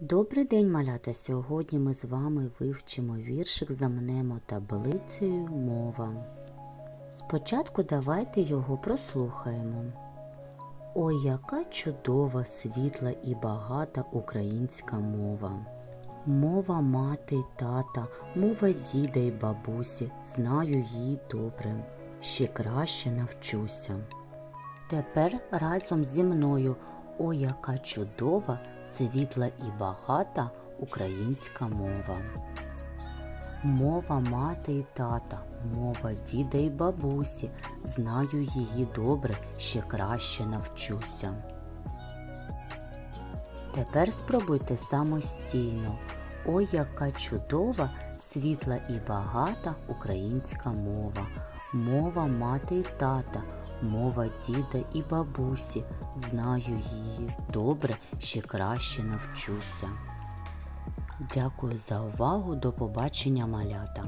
Добрий день, малята! Сьогодні ми з вами вивчимо віршик замнемо таблицею мова. Спочатку давайте його прослухаємо. Ой, яка чудова, світла і багата українська мова. Мова мати й тата, мова діда й бабусі, знаю її добре, ще краще навчуся. Тепер разом зі мною о, яка чудова, світла і багата українська мова. Мова мати і тата, мова діда й бабусі, знаю її добре, ще краще навчуся. Тепер спробуйте самостійно. Ой, яка чудова, світла і багата українська мова. Мова мати й тата, мова діда і бабусі. Знаю її добре, ще краще навчуся. Дякую за увагу. До побачення, малята.